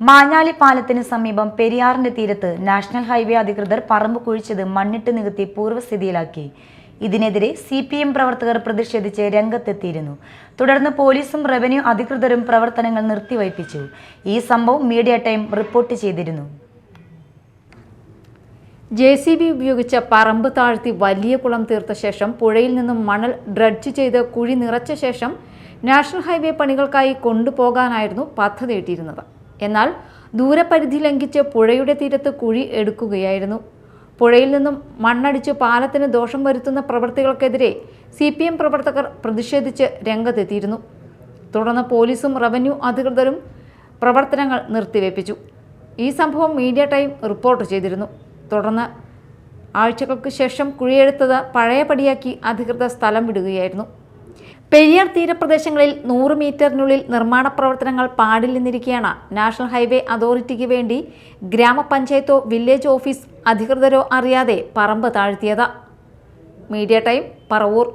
മാഞ്ഞാലി പാലത്തിന് സമീപം പെരിയാറിന്റെ തീരത്ത് നാഷണൽ ഹൈവേ അധികൃതർ പറമ്പ് കുഴിച്ചത് മണ്ണിട്ട് നികത്തി പൂർവസ്ഥിതിയിലാക്കി. ഇതിനെതിരെ സി പി എം പ്രവർത്തകർ പ്രതിഷേധിച്ച് രംഗത്തെത്തിയിരുന്നു. തുടർന്ന് പോലീസും റവന്യൂ അധികൃതരും പ്രവർത്തനങ്ങൾ നിർത്തിവയ്പ്പിച്ചു. ഈ സംഭവം മീഡിയ ടൈം റിപ്പോർട്ട് ചെയ്തിരുന്നു. ജെ സി ബി ഉപയോഗിച്ച പറമ്പ് താഴ്ത്തി വലിയ കുളം തീർത്ത ശേഷം പുഴയിൽ നിന്നും മണൽ ഡ്രഡ്ജ് ചെയ്ത് കുഴി നിറച്ച ശേഷം നാഷണൽ ഹൈവേ പണികൾക്കായി കൊണ്ടുപോകാനായിരുന്നു പദ്ധതി ഇട്ടിരുന്നത് എന്നാൽ ദൂരപരിധി ലംഘിച്ച് പുഴയുടെ തീരത്ത് കുഴി എടുക്കുകയായിരുന്നു. പുഴയിൽ നിന്നും മണ്ണടിച്ച് പാലത്തിന് ദോഷം വരുത്തുന്ന പ്രവൃത്തികൾക്കെതിരെ സി പി എം പ്രവർത്തകർ പ്രതിഷേധിച്ച് രംഗത്തെത്തിയിരുന്നു. തുടർന്ന് പോലീസും റവന്യൂ അധികൃതരും പ്രവർത്തനങ്ങൾ നിർത്തിവെപ്പിച്ചു. ഈ സംഭവം മീഡിയ ടൈം റിപ്പോർട്ട് ചെയ്തിരുന്നു. തുടർന്ന് ആഴ്ചകൾക്ക് ശേഷം കുഴിയെടുത്തത് പഴയപടിയാക്കി അധികൃതർ സ്ഥലം വിടുകയായിരുന്നു. പെരിയാർ തീരപ്രദേശങ്ങളിൽ നൂറ് മീറ്ററിനുള്ളിൽ നിർമ്മാണ പ്രവർത്തനങ്ങൾ പാടില്ലെന്നിരിക്കെയാണ് നാഷണൽ ഹൈവേ അതോറിറ്റിക്ക് വേണ്ടി ഗ്രാമപഞ്ചായത്തോ വില്ലേജ് ഓഫീസ് അധികൃതരോ അറിയാതെ പറമ്പ് താഴ്ത്തിയത്. Media time Paravur.